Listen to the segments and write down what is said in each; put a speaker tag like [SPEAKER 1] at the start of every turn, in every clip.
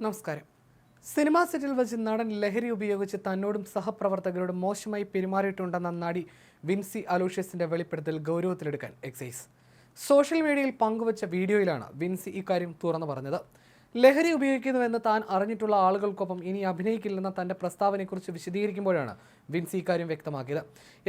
[SPEAKER 1] നമസ്കാരം. സിനിമാ സെറ്റിൽ വെച്ച് നടൻ ലഹരി ഉപയോഗിച്ച് തന്നോടും സഹപ്രവർത്തകരോടും മോശമായി പെരുമാറിയിട്ടുണ്ടെന്ന നടി വിൻസി അലോഷ്യസിന്റെ വെളിപ്പെടുത്തൽ ഗൗരവത്തിലെടുക്കാൻ എക്സൈസ്. സോഷ്യൽ മീഡിയയിൽ പങ്കുവച്ച വീഡിയോയിലാണ് വിൻസി ഇക്കാര്യം തുറന്നു പറഞ്ഞത്. ലഹരി ഉപയോഗിക്കുന്നുവെന്ന് താൻ അറിഞ്ഞിട്ടുള്ള ആളുകൾക്കൊപ്പം ഇനി അഭിനയിക്കില്ലെന്ന തന്റെ പ്രസ്താവനയെക്കുറിച്ച് വിശദീകരിക്കുമ്പോഴാണ് വിൻസി ഇക്കാര്യം വ്യക്തമാക്കിയത്.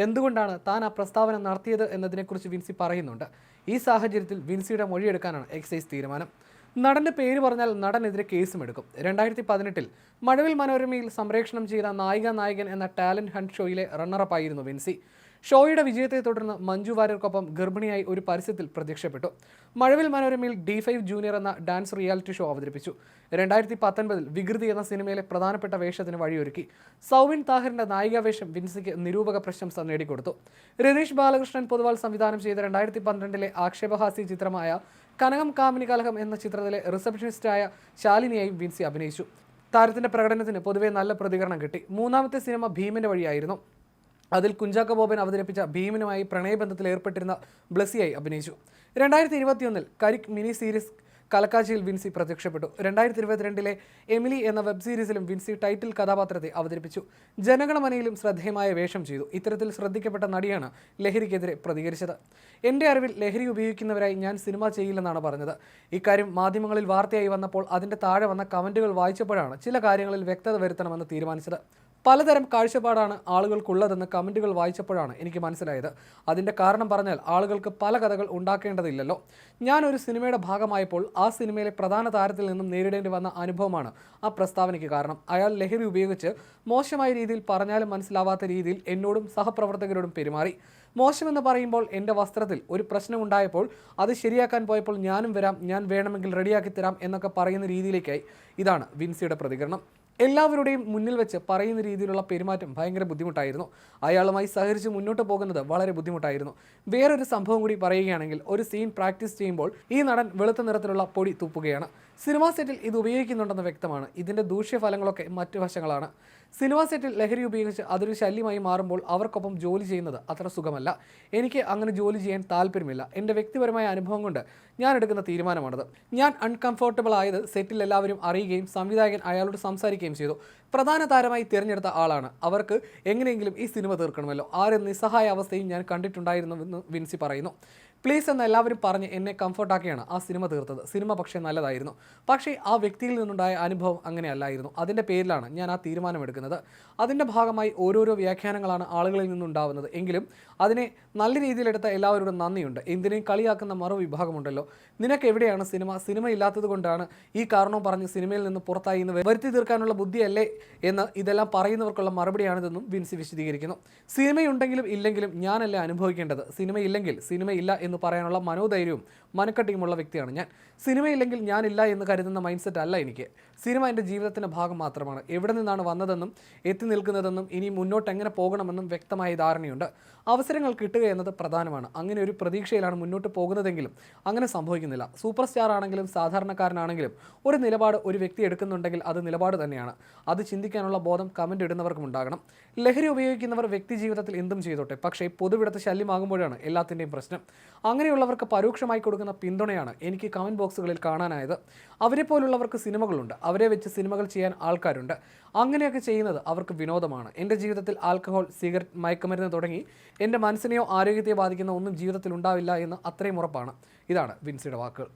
[SPEAKER 1] എന്തുകൊണ്ടാണ് താൻ ആ പ്രസ്താവന നടത്തിയത് എന്നതിനെക്കുറിച്ച് വിൻസി പറയുന്നുണ്ട്. ഈ സാഹചര്യത്തിൽ വിൻസിയുടെ മൊഴിയെടുക്കാനാണ് എക്സൈസ് തീരുമാനം. നടന്റെ പേര് പറഞ്ഞാൽ നടനെതിരെ കേസും എടുക്കും രണ്ടായിരത്തി പതിനെട്ടിൽ മഴവിൽ മനോരമയിൽ സംപ്രേഷണം ചെയ്ത നായിക നായകൻ എന്ന ടാലന്റ് ഹണ്ട് ഷോയിലെ റണ്ണറപ്പായിരുന്നു വിൻസി. ഷോയുടെ വിജയത്തെ തുടർന്ന് മഞ്ജു വാര്യർക്കൊപ്പം ഗർഭിണിയായി ഒരു പരസ്യത്തിൽ പ്രത്യക്ഷപ്പെട്ടു. മഴവിൽ മനോരമയിൽ ഡി ഫൈവ് ജൂനിയർ എന്ന ഡാൻസ് റിയാലിറ്റി ഷോ അവതരിപ്പിച്ചു. രണ്ടായിരത്തി പത്തൊൻപതിൽ വികൃതി എന്ന സിനിമയിലെ പ്രധാനപ്പെട്ട വേഷത്തിന് വഴിയൊരുക്കി. സൗവിൻ താഹറിന്റെ നായികാവേഷം വിൻസിക്ക് നിരൂപക പ്രശംസ നേടിക്കൊടുത്തു. രതീഷ് ബാലകൃഷ്ണൻ പൊതുവാൾ സംവിധാനം ചെയ്ത രണ്ടായിരത്തി പന്ത്രണ്ടിലെ ആക്ഷേപഹാസ്യ ചിത്രമായ കനകം കാമിനി കലഹം എന്ന ചിത്രത്തിലെ റിസപ്ഷനിസ്റ്റായ ശാലിനിയായും വിൻസി അഭിനയിച്ചു. താരത്തിന്റെ പ്രകടനത്തിന് പൊതുവെ നല്ല പ്രതികരണം കിട്ടി. മൂന്നാമത്തെ സിനിമ ഭീമന്റെ വഴിയായിരുന്നു. അതിൽ കുഞ്ചാക്ക ബോബൻ അവതരിപ്പിച്ച ഭീമനുമായി പ്രണയബന്ധത്തിൽ ഏർപ്പെട്ടിരുന്ന ബ്ലസിയായി അഭിനയിച്ചു. രണ്ടായിരത്തി ഇരുപത്തിയൊന്നിൽ കരിക് മിനി സീരീസ് കലക്കാച്ചിയിൽ വിൻസി പ്രത്യക്ഷപ്പെട്ടു. രണ്ടായിരത്തി ഇരുപത്തിരണ്ടിലെ എമിലി എന്ന വെബ് സീരീസിലും വിൻസി ടൈറ്റിൽ കഥാപാത്രത്തെ അവതരിപ്പിച്ചു. ജനഗണമനയിലും ശ്രദ്ധേയമായ വേഷം ചെയ്തു. ഇത്തരത്തിൽ ശ്രദ്ധിക്കപ്പെട്ട നടിയാണ് ലഹരിക്കെതിരെ പ്രതികരിച്ചത്. എന്റെ അറിവിൽ ലഹരി ഉപയോഗിക്കുന്നവരായി ഞാൻ സിനിമ ചെയ്യില്ലെന്നാണ് പറഞ്ഞത്. ഇക്കാര്യം മാധ്യമങ്ങളിൽ വാർത്തയായി വന്നപ്പോൾ അതിന്റെ താഴെ വന്ന കമന്റുകൾ വായിച്ചപ്പോഴാണ് ചില കാര്യങ്ങളിൽ വ്യക്തത വരുത്തണമെന്ന് തീരുമാനിച്ചത്. പലതരം കാഴ്ചപ്പാടാണ് ആളുകൾക്കുള്ളതെന്ന് കമന്റുകൾ വായിച്ചപ്പോഴാണ് എനിക്ക് മനസ്സിലായത്. അതിന്റെ കാരണം പറഞ്ഞാൽ ആളുകൾക്ക് പല കഥകൾ ഉണ്ടാക്കേണ്ടതില്ലല്ലോ. ഞാനൊരു സിനിമയുടെ ഭാഗമായപ്പോൾ ആ സിനിമയിലെ പ്രധാന താരത്തിൽ നിന്നും നേരിടേണ്ടി വന്ന അനുഭവമാണ് ആ പ്രസ്താവനയ്ക്ക് കാരണം. അയാൾ ലഹരി ഉപയോഗിച്ച് മോശമായ രീതിയിൽ പറഞ്ഞാലും മനസ്സിലാവാത്ത രീതിയിൽ എന്നോടും സഹപ്രവർത്തകരോടും പെരുമാറി. മോശമെന്ന് പറയുമ്പോൾ എന്റെ വസ്ത്രത്തിൽ ഒരു പ്രശ്നം ഉണ്ടായപ്പോൾ അത് ശരിയാക്കാൻ പോയപ്പോൾ ഞാനും വരാം ഞാൻ വേണമെങ്കിൽ റെഡിയാക്കി തരാം എന്നൊക്കെ പറയുന്ന രീതിയിലേക്കായി. ഇതാണ് വിൻസിയുടെ പ്രതികരണം. എല്ലാവരുടെയും മുന്നിൽ വെച്ച് പറയുന്ന രീതിയിലുള്ള പെരുമാറ്റം ഭയങ്കര ബുദ്ധിമുട്ടായിരുന്നു. അയാളുമായി സഹകരിച്ച് മുന്നോട്ട് പോകുന്നത് വളരെ ബുദ്ധിമുട്ടായിരുന്നു. വേറൊരു സംഭവം കൂടി പറയുകയാണെങ്കിൽ ഒരു സീൻ പ്രാക്ടീസ് ചെയ്യുമ്പോൾ ഈ നടൻ വെളുത്ത നിറത്തിലുള്ള പൊടി തുപ്പുകയാണ്. സിനിമാ സെറ്റിൽ ഇത് ഉപയോഗിക്കുന്നുണ്ടെന്ന് വ്യക്തമാണ്. ഇതിന്റെ ദൂഷ്യഫലങ്ങളൊക്കെ മറ്റു വശങ്ങളാണ്. സിനിമാ സെറ്റിൽ ലഹരി ഉപയോഗിച്ച് അതൊരു ശല്യമായി മാറുമ്പോൾ അവർക്കൊപ്പം ജോലി ചെയ്യുന്നത് അത്ര സുഖമല്ല. എനിക്ക് അങ്ങനെ ജോലി ചെയ്യാൻ താല്പര്യമില്ല. എന്റെ വ്യക്തിപരമായ അനുഭവം കൊണ്ട് ഞാൻ എടുക്കുന്ന തീരുമാനമാണത്. ഞാൻ അൺകംഫർട്ടബിൾ ആയത് സെറ്റിൽ എല്ലാവരും അറിയുകയും സംവിധായകൻ അയാളോട് സംസാരിക്കുകയും ചെയ്തു. പ്രധാന താരമായി തിരഞ്ഞെടുത്ത ആളാണ്. അവർക്ക് എങ്ങനെയെങ്കിലും ഈ സിനിമ തീർക്കണമല്ലോ. ആരും നിസ്സഹായ അവസ്ഥയും ഞാൻ കണ്ടിട്ടുണ്ടായിരുന്നുവെന്ന് വിൻസി പറയുന്നു. പ്ലീസ് എന്ന് എല്ലാവരും പറഞ്ഞ് എന്നെ കംഫർട്ടാക്കിയാണ് ആ സിനിമ തീർത്തത്. സിനിമ പക്ഷേ നല്ലതായിരുന്നു. പക്ഷേ ആ വ്യക്തിയിൽ നിന്നുണ്ടായ അനുഭവം അങ്ങനെയല്ലായിരുന്നു. അതിന്റെ പേരിലാണ് ഞാൻ ആ തീരുമാനമെടുക്കുന്നത്. അതിന്റെ ഭാഗമായി ഓരോരോ വ്യാഖ്യാനങ്ങളാണ് ആളുകളിൽ നിന്നുണ്ടാവുന്നത്. എങ്കിലും അതിനെ നല്ല രീതിയിലെടുത്ത എല്ലാവരോടും നന്ദിയുണ്ട്. എന്തിനേയും കളിയാക്കുന്ന മറു വിഭാഗമുണ്ടല്ലോ. നിനക്ക് എവിടെയാണ് സിനിമ സിനിമ ഇല്ലാത്തത് കൊണ്ടാണ് ഈ കാരണവും പറഞ്ഞ് സിനിമയിൽ നിന്ന് പുറത്തായി എന്ന് വരുത്തി തീർക്കാനുള്ള ബുദ്ധിയല്ലേ എന്ന് ഇതെല്ലാം പറയുന്നവർക്കുള്ള മറുപടിയാണിതെന്നും വിൻസി വിശദീകരിക്കുന്നു. സിനിമയുണ്ടെങ്കിലും ഇല്ലെങ്കിലും ഞാനല്ലേ അനുഭവിക്കേണ്ടത്? സിനിമയില്ലെങ്കിൽ സിനിമയില്ല എന്ന് പറയാനുള്ള മനോധൈര്യവും മനക്കട്ടിയുമുള്ള വ്യക്തിയാണ് ഞാൻ. സിനിമയില്ലെങ്കിൽ ഞാനില്ല എന്ന് കരുതുന്ന മൈൻഡ് സെറ്റ് അല്ല എനിക്ക്. സിനിമ എന്റെ ജീവിതത്തിന്റെ ഭാഗം മാത്രമാണ്. എവിടെ നിന്നാണ് വന്നതെന്നും എത്തി നിൽക്കുന്നതെന്നും ഇനി മുന്നോട്ട് എങ്ങനെ പോകണമെന്നും വ്യക്തമായ ധാരണയുണ്ട്. അവസരങ്ങൾ കിട്ടുക എന്നത് പ്രധാനമാണ്. അങ്ങനെ ഒരു പ്രതീക്ഷയിലാണ് മുന്നോട്ട് പോകുന്നതെങ്കിലും അങ്ങനെ സംഭവിക്കുന്നില്ല. സൂപ്പർ സ്റ്റാർ ആണെങ്കിലും സാധാരണക്കാരനാണെങ്കിലും ഒരു നിലപാട് ഒരു വ്യക്തി എടുക്കുന്നുണ്ടെങ്കിൽ അത് നിലപാട് തന്നെയാണ്. അത് ചിന്തിക്കാനുള്ള ബോധം കമന്റ് ഇടുന്നവർക്കും ഉണ്ടാകണം. ലഹരി ഉപയോഗിക്കുന്നവർ വ്യക്തി ജീവിതത്തിൽ എന്തും ചെയ്തോട്ടെ. പക്ഷേ പൊതുവിടത്ത് ശല്യമാകുമ്പോഴാണ് എല്ലാത്തിന്റെയും പ്രശ്നം. അങ്ങനെയുള്ളവർക്ക് പരോക്ഷമായി കൊടുക്കുന്ന പിന്തുണയാണ് എനിക്ക് കമന്റ് ബോക്സുകളിൽ കാണാനായത്. അവരെ പോലുള്ളവർക്ക് സിനിമകളുണ്ട്. അവരെ വെച്ച് സിനിമകൾ ചെയ്യാൻ ആൾക്കാരുണ്ട്. അങ്ങനെയൊക്കെ ചെയ്യുന്നത് അവർക്ക് വിനോദമാണ്. എന്റെ ജീവിതത്തിൽ ആൽക്കഹോൾ സിഗരറ്റ് മയക്കുമരുന്ന് തുടങ്ങി എന്റെ മനസ്സിനെയോ ആരോഗ്യത്തെയോ ബാധിക്കുന്ന ഒന്നും ജീവിതത്തിൽ ഉണ്ടാവില്ല എന്ന് അത്രയും ഉറപ്പാണ്. ഇതാണ് വിൻസിയുടെ വാക്കുകൾ.